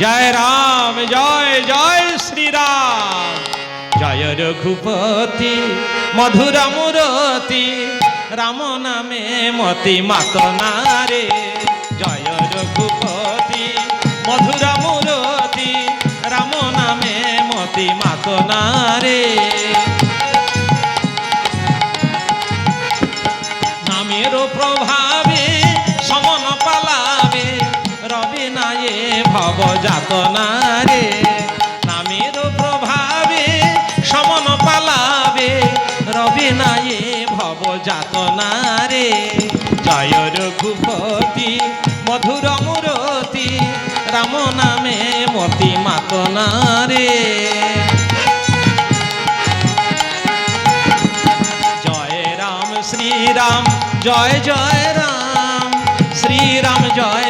জয় রাম, জয় জয় শ্রীরাম। জয় রঘুপতি, মধুর মুরতি রাম নামে মতি মাত নারে। জয় রঘুপতি, মধুর মুরতি রাম নামে মতি মাত নারে। নামের প্রভাবে ভব যাত নারে নামের প্রভাবে সমন পালাবে। রবি নায়ে ভব যাত নারে জয় রঘুপতি মধুর মুরতি রাম নামে মতি মাত নারে জয় রাম শ্রীরাম জয় জয় রাম। শ্রীরাম জয়